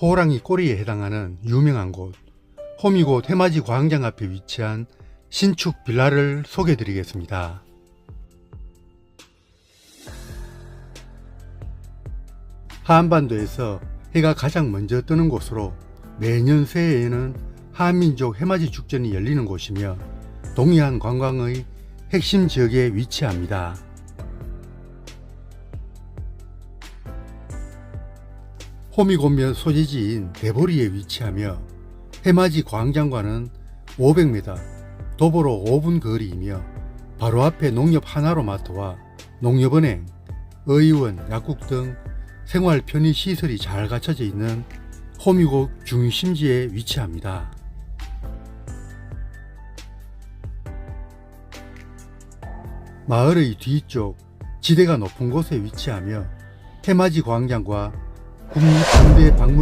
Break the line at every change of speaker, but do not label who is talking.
호랑이 꼬리에 해당하는 유명한 곳 호미곶 해맞이 광장 앞에 위치한 신축 빌라를 소개해 드리겠습니다. 한반도에서 해가 가장 먼저 뜨는 곳으로 매년 새해에는 한민족 해맞이 축전이 열리는 곳이며 동해안 관광의 핵심 지역에 위치합니다. 호미곶면 소재지인 대보리에 위치하며 해맞이 광장과는 500m, 도보로 5분 거리이며 바로 앞에 농협 하나로마트와 농협은행, 의원, 약국 등 생활 편의 시설이 잘 갖춰져 있는 호미곶 중심지에 위치합니다. 마을의 뒤쪽 지대가 높은 곳에 위치하며 해맞이 광장과 국립 3대 박물